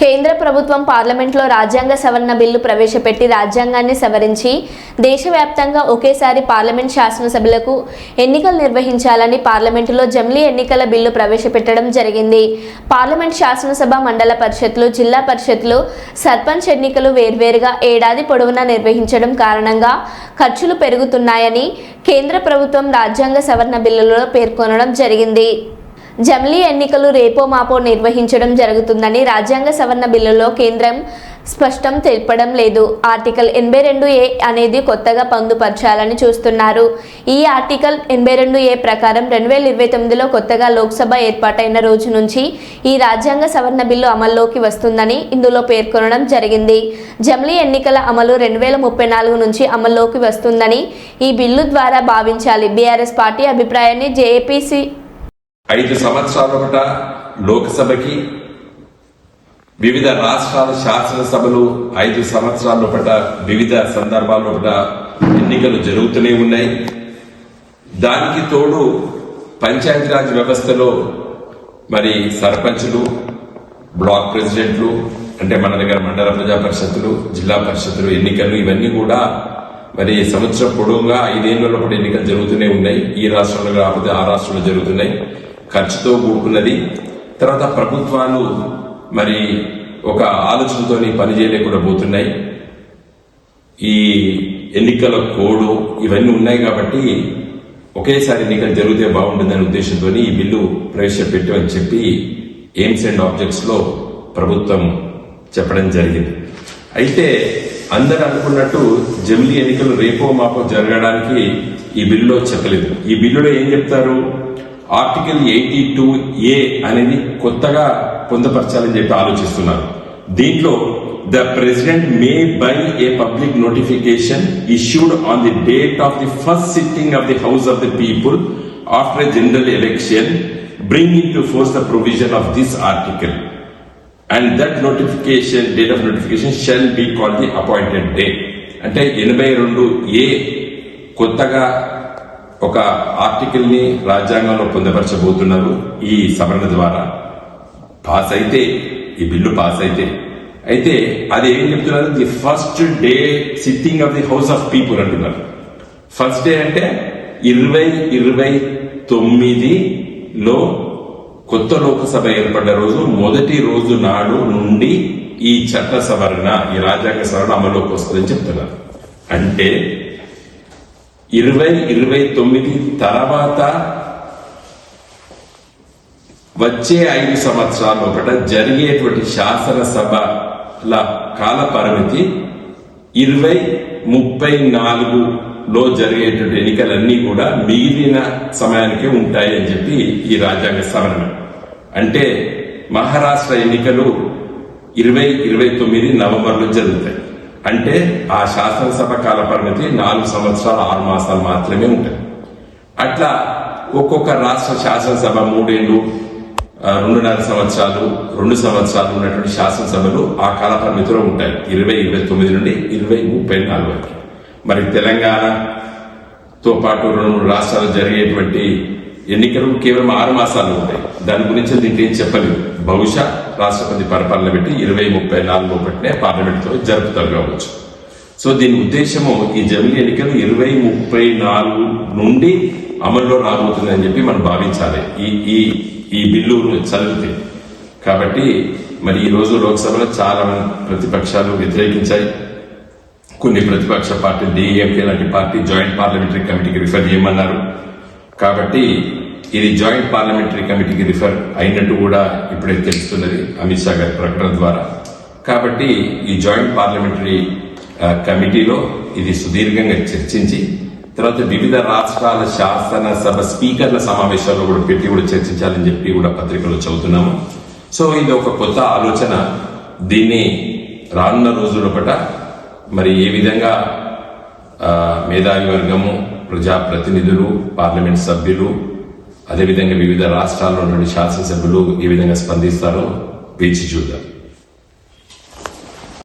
కేంద్ర ప్రభుత్వం పార్లమెంట్లో రాజ్యాంగ సవరణ బిల్లు ప్రవేశపెట్టి రాజ్యాంగాన్ని సవరించి దేశవ్యాప్తంగా ఒకేసారి పార్లమెంట్ శాసనసభలకు ఎన్నికలు నిర్వహించాలని పార్లమెంటులో జమిలీ ఎన్నికల బిల్లు ప్రవేశపెట్టడం జరిగింది. పార్లమెంట్ శాసనసభ మండల పరిషత్లు జిల్లా పరిషత్లు సర్పంచ్ ఎన్నికలు వేర్వేరుగా ఏడాది పొడవునా నిర్వహించడం కారణంగా ఖర్చులు పెరుగుతున్నాయని కేంద్ర ప్రభుత్వం రాజ్యాంగ సవరణ బిల్లులో పేర్కొనడం జరిగింది. జమిలీ ఎన్నికలు రేపో మాపో నిర్వహించడం జరుగుతుందని రాజ్యాంగ సవరణ బిల్లులో కేంద్రం స్పష్టం తెలపడం లేదు. ఆర్టికల్ ఎనభై రెండు ఏ అనేది కొత్తగా పొందుపరచాలని చూస్తున్నారు. ఈ ఆర్టికల్ ఎనభై రెండు ఏ ప్రకారం రెండు వేల ఇరవై తొమ్మిదిలో కొత్తగా లోక్సభ ఏర్పాటైన రోజు నుంచి ఈ రాజ్యాంగ సవరణ బిల్లు అమల్లోకి వస్తుందని ఇందులో పేర్కొనడం జరిగింది. జమిలీ ఎన్నికల అమలు రెండు వేల ముప్పై నాలుగు నుంచి అమల్లోకి వస్తుందని ఈ బిల్లు ద్వారా భావించాలి. బీఆర్ఎస్ పార్టీ అభిప్రాయాన్ని జేఏపీసీ ఐదు సంవత్సరాల పట లోక్సభకి వివిధ రాష్ట్రాల శాసనసభలు ఐదు సంవత్సరాల పట వివిధ సందర్భాల్లో పట ఎన్నికలు జరుగుతూనే ఉన్నాయి. దానికి తోడు పంచాయతీరాజ్ వ్యవస్థలో మరి సర్పంచులు బ్లాక్ ప్రెసిడెంట్లు అంటే మన దగ్గర మండల ప్రజా పరిషత్తులు జిల్లా పరిషత్తులు ఎన్నికలు ఇవన్నీ కూడా మరి సంవత్సరం పొడవుగా ఐదేళ్ళలో కూడా ఎన్నికలు జరుగుతూనే ఉన్నాయి. ఈ రాష్ట్రంలో కాకపోతే ఆ రాష్ట్రంలో జరుగుతున్నాయి. ఖర్చుతో కూడుకున్నది. తర్వాత ప్రభుత్వాలు మరి ఒక ఆలోచనతోని పనిచేయలేకుండా పోతున్నాయి. ఈ ఎన్నికల కోడు ఇవన్నీ ఉన్నాయి కాబట్టి ఒకేసారి ఎన్నికలు జరిగితే బాగుంటుందనే ఉద్దేశంతో ఈ బిల్లు ప్రవేశపెట్టామని చెప్పి ఎయిమ్స్ అండ్ ఆబ్జెక్ట్స్లో ప్రభుత్వం చెప్పడం జరిగింది. అయితే అందరు అనుకున్నట్టు జమిలీ ఎన్నికలు రేపో మాపో జరగడానికి ఈ బిల్లులో చెప్పలేదు. ఈ బిల్లులో ఏం చెప్తారు? ఆర్టికల్ ఎయిటీ టూ ఏ అనేది కొత్తగా పొందపరచాలని చెప్పి ఆలోచిస్తున్నారు. దీంట్లో the president may by a public notification issued on the date of the first sitting of the house of the people after a general election bring into force the provision of this article. And that notification date of notification shall be call the appointed day. అంటే ఎనభై రెండు ఏ కొత్తగా ఒక ఆర్టికల్ని రాజ్యాంగంలో పొందపరచబోతున్నారు ఈ సవరణ ద్వారా. Pass అయితే ఈ బిల్లు పాస్ అయితే. అయితే అది ఏం చెప్తున్నారు? The first day sitting of the house of people అంటున్నారు. ఫస్ట్ డే అంటే ఇరవై ఇరవై తొమ్మిదిలో కొత్త లోకసభ ఏర్పడ్డ రోజు మొదటి రోజు నాడు నుండి ఈ చట్ట సవరణ ఈ రాజ్యాంగ సవరణ అమలులోకి వస్తుందని చెప్తున్నారు. అంటే ఇరవై ఇరవై తొమ్మిది తర్వాత వచ్చే ఐదు సంవత్సరాల ఒకట జరిగేటువంటి శాసనసభల కాల పరిమితి ఇరవై ముప్పై నాలుగులో జరిగేటువంటి ఎన్నికలన్నీ కూడా మిగిలిన సమయానికే ఉంటాయి అని చెప్పి ఈ రాజ్యాంగ సవరణ. అంటే మహారాష్ట్ర ఎన్నికలు ఇరవై ఇరవై తొమ్మిది నవంబర్లో జరుగుతాయి. అంటే ఆ శాసనసభ కాల పరిమితి నాలుగు సంవత్సరాలు ఆరు మాసాలు మాత్రమే ఉంటాయి అట్లా ఒక్కొక్క రాష్ట్ర శాసనసభ మూడేళ్ళు రెండున్నర సంవత్సరాలు రెండు సంవత్సరాలు ఉన్నటువంటి శాసనసభలు ఆ కాల పరిమితిలో ఉంటాయి. ఇరవై ఇరవై తొమ్మిది నుండి ఇరవై ముప్పై నాలుగు వరకు. మరి తెలంగాణతో పాటు రెండు మూడు రాష్ట్రాలు జరిగేటువంటి ఎన్నికలు కేవలం ఆరు మాసాలు ఉంటాయి. దాని గురించి దీంట్లో ఏం చెప్పలేదు. బహుశా రాష్ట్రపతి పరిపాలన పెట్టి ఇరవై ముప్పై నాలుగు ఒకటినే పార్లమెంట్లో జరుపుతారు కావచ్చు. సో దీని ఉద్దేశము ఈ జమిలీ ఎన్నికలు ఇరవై ముప్పై నాలుగు నుండి అమల్లో రాబోతుందని చెప్పి మనం భావించాలి. ఈ ఈ ఈ బిల్లు చదివితే కాబట్టి మరి ఈ రోజు లోక్సభలో చాలా మంది ప్రతిపక్షాలు వ్యతిరేకించాయి. కొన్ని ప్రతిపక్ష పార్టీ డిఎంకే లాంటి పార్టీ జాయింట్ పార్లమెంటరీ కమిటీకి రిఫర్ చేయమన్నారు. కాబట్టి ఇది జాయింట్ పార్లమెంటరీ కమిటీకి రిఫర్ అయినట్టు కూడా ఇప్పుడే తెలుస్తున్నది అమిత్ షా గారి ప్రకటన ద్వారా. కాబట్టి ఈ జాయింట్ పార్లమెంటరీ కమిటీలో ఇది సుదీర్ఘంగా చర్చించి తర్వాత వివిధ రాష్ట్రాల శాసనసభ స్పీకర్ల సమావేశాల్లో కూడా పెట్టి కూడా చర్చించాలని చెప్పి కూడా పత్రికలో చదువుతున్నాము. సో ఇది ఒక కొత్త ఆలోచన. దీన్ని రానున్న రోజులపట మరి ఏ విధంగా మేధావి వర్గము ప్రజాప్రతినిధులు పార్లమెంట్ సభ్యులు అదేవిధంగా వివిధ రాష్ట్రాల్లో నుండి శాసనసభ్యులు ఏ విధంగా స్పందిస్తారో వేచి చూద్దాం.